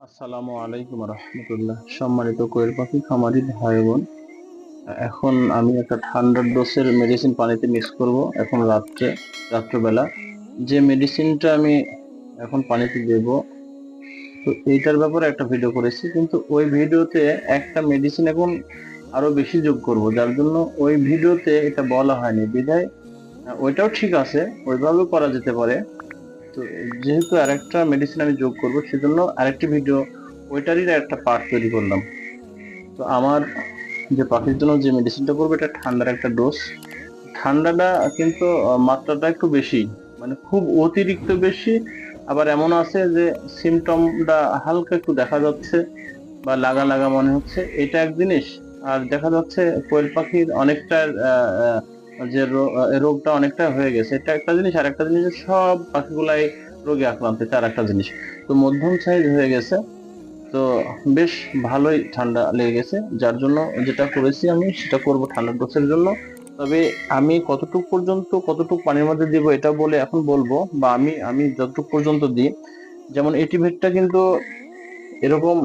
আসসালামু আলাইকুম রহমতুল্লাহ। সম্মানিত কোয়েল পাখি, খামারি ভাই বোন, এখন আমি একটা ঠান্ডার ডোসের মেডিসিন পানিতে মিক্স করব এখন রাত্রে, রাত্রবেলা। যে মেডিসিনটা আমি এখন পানিতে দেব, তো এইটার ব্যাপারে একটা ভিডিও করেছি, কিন্তু ওই ভিডিওতে একটা মেডিসিন এখন আরও বেশি যোগ করব, যার জন্য ওই ভিডিওতে এটা বলা হয়নি। বিধায় ওইটাও ঠিক আছে, ওইভাবেও করা যেতে পারে। তো যেহেতু আরেকটা মেডিসিন আমি যোগ করব, সেজন্য আরেকটি ভিডিও ওইটারই একটা পার্ট তৈরি করলাম। তো আমার যে পাখির জন্য যে মেডিসিনটা করব, এটা ঠান্ডার একটা ডোজ ঠান্ডাটা কিন্তু মাত্রাটা একটু বেশি মানে খুব অতিরিক্ত বেশি। আবার এমন আছে যে সিমটমটা হালকা একটু দেখা যাচ্ছে বা লাগা লাগা মনে হচ্ছে। এটা এক জিনিস। আর দেখা যাচ্ছে কোয়েল পাখির অনেকটা যে রোগটা অনেকটা হয়ে গেছে, এটা একটা জিনিস, আর একটা জিনিস সব পাখিগুলাই রোগে আক্রান্ত, এটা আর একটা জিনিস। তো মধ্যম সাইজ হয়ে গেছে, তো বেশ ভালোই ঠান্ডা লেগে গেছে, যার জন্য যেটা করেছি আমি, সেটা করব ঠান্ডা ডোসের জন্য। তবে আমি কতটুকু পর্যন্ত, কতটুকু পানির মধ্যে দিব এটা বলে এখন বলব, বা আমি আমি যতটুকু পর্যন্ত দিই, যেমন এটিভেটটা কিন্তু এরকম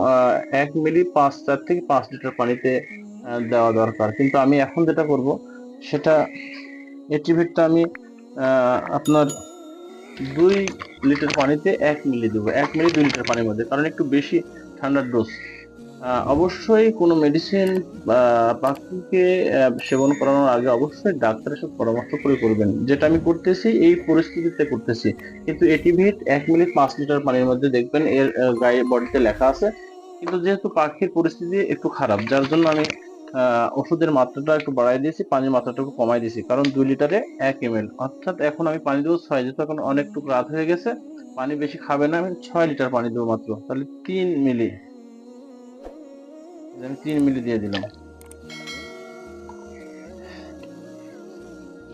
এক মিলি পাঁচ চার থেকে পাঁচ লিটার পানিতে দেওয়া দরকার। কিন্তু আমি এখন যেটা করব সেটা এটিভেটটা আমি আপনার দুই লিটার পানিতে এক মিলি দেবো। এক মিলি দুই লিটার পানির মধ্যে, কারণ একটু বেশি ঠান্ডার ডোজ অবশ্যই কোনো মেডিসিন পাখিকে সেবন করানোর আগে অবশ্যই ডাক্তারের সাথে পরামর্শ করে করবেন। যেটা আমি করতেছি, এই পরিস্থিতিতে করতেছি। কিন্তু এটিভিট এক মিনিট পাঁচ লিটার পানির মধ্যে দেখবেন এর গায়ে বডিতে লেখা আছে। কিন্তু যেহেতু পাখির পরিস্থিতি একটু খারাপ, যার জন্য আমি ওষুধের মাত্রাটা একটু বাড়াই দিয়েছি, পানির মাত্রাটা একটু কমাই দিয়েছি, কারণ দুই লিটারে এক এম অর্থাৎ এখন আমি পানি দেবো ছয় যেহেতু এখন অনেকটুকু রাত হয়ে গেছে, পানি বেশি খাবে না, আমি ছয় লিটার পানি দেবো মাত্র। তাহলে তিন মিলি। আমি তিন মিলি দিয়ে দিলাম।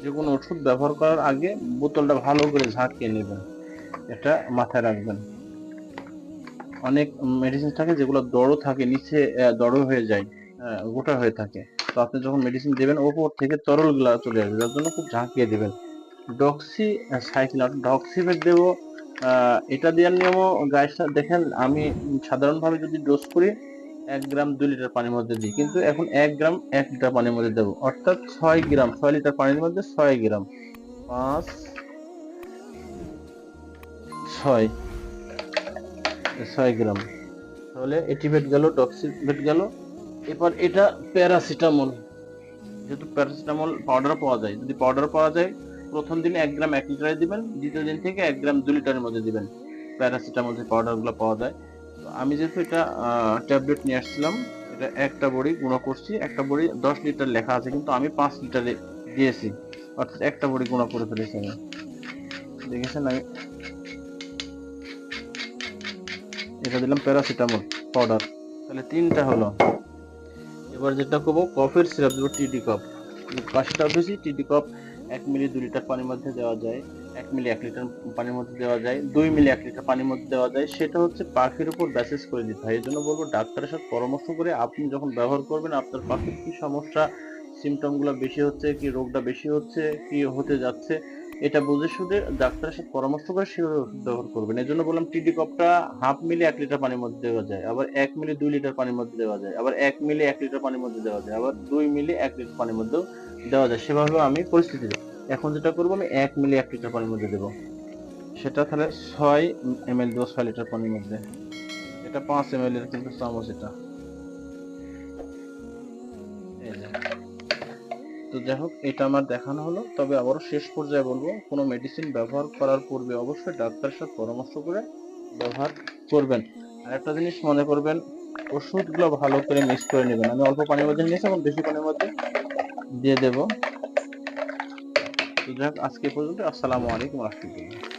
যে কোনো ওষুধ ব্যবহার করার আগে বোতলটা ভালো করে ঝাঁকিয়ে নেবেন। এটা মাথায় রাখবেন। অনেক মেডিসিন থাকে যেগুলো দড়ো থাকে, নিচে দড়ো হয়ে যায়। গোটা হয়ে থাকে। তো আপনি যখন মেডিসিন দেবেন ওপর থেকে তরলগুলা চলে আসবে। যার জন্য খুব ঝাঁকিয়ে দেবেন। ডক্সি সাইক্লিন ডক্সিভেট দেবো এটা দেওয়ার নিয়মও গাইসটা দেখেন, আমি সাধারণভাবে যদি ডোজ করি, এক গ্রাম দুই লিটার পানির মধ্যে দিই। কিন্তু এখন এক গ্রাম এক লিটার পানির মধ্যে দেবো। অর্থাৎ ছয় গ্রাম, ছয় লিটার পানির মধ্যে ছয় গ্রাম। পাঁচ, ছয় ছয় গ্রাম। তাহলে এটিভেট গেল ডক্সিভেট গেল। এবার এটা প্যারাসিটামল। যেহেতু প্যারাসিটামল পাউডার পাওয়া যায়। যদি পাউডার পাওয়া যায়, প্রথম দিনে এক গ্রাম এক লিটারে দিবেন, দ্বিতীয় দিন থেকে এক গ্রাম দু লিটারের মধ্যে দিবেন। প্যারাসিটামল যে পাউডারগুলো পাওয়া যায়। আমি যেহেতু এটা ট্যাবলেট নিয়ে আসছিলাম, এটা একটা বড়ি গুঁড়ো করছি। একটা বড়ি দশ লিটার লেখা আছে, কিন্তু আমি পাঁচ লিটারে দিয়েছি। অর্থাৎ একটা বড়ি গুঁড়ো করে ফেলেছি আমি। দেখেছেন আমি? এটা দিলাম প্যারাসিটামল পাউডার তাহলে তিনটা হলো। এবার যেটা করব, কফের সিরাপ দেবো টিডি কাপ পাঁচটা বেশি টিডি কাপ এক মিলি দু লিটার পানির মধ্যে দেওয়া যায়, এক মিলি এক লিটার পানির মধ্যে দেওয়া যায়, দুই মিলি এক লিটার পানির মধ্যে দেওয়া যায়। সেটা হচ্ছে পাখির উপর ব্যাসেস করে দিতে হয়। এই জন্য বলব ডাক্তারের সাথে পরামর্শ করে আপনি যখন ব্যবহার করবেন, আপনার পাখির কি সমস্যা সিমটমগুলো বেশি হচ্ছে, কি রোগটা বেশি হচ্ছে, কি হতে যাচ্ছে এটা বুঝে শুধু ডাক্তারের সাথে পরামর্শ করে সেভাবে ওষুধ ব্যবহার করবেন। এই জন্য বললাম টিডি কপটা হাফ মিলি এক লিটার পানির মধ্যে দেওয়া যায়, আবার এক মিলি দুই লিটার পানির মধ্যে দেওয়া যায়, আবার এক মিলি এক লিটার পানির মধ্যে দেওয়া যায়, আবার দুই মিলি এক লিটার পানির মধ্যেও দেওয়া যায়। সেভাবে আমি পরিস্থিতি এখন যেটা করব আমি এক মিলি এক লিটার পানির মধ্যে দেবো। সেটা তাহলে ছয় এম এল দেবো, ছয় লিটার পানির মধ্যে। এটা পাঁচ এম এল এর কিন্তু চামচ এটা। এই যে। তো যাই হোক, এটা আমার দেখানো হলো। তবে আবারও শেষ পর্যায়ে বলব, কোনো মেডিসিন ব্যবহার করার পূর্বে অবশ্যই ডাক্তারের সাথে পরামর্শ করে ব্যবহার করবেন। আর একটা জিনিস মনে করবেন, ওষুধগুলো ভালো করে মিক্স করে নেবেন। আমি অল্প পানির মধ্যে নিয়েছি এবং বেশি পানির মধ্যে দিয়ে দেবো। যাই হোক, আজকে পর্যন্ত আসসালামু আলাইকুম রহমতুল্লাহ।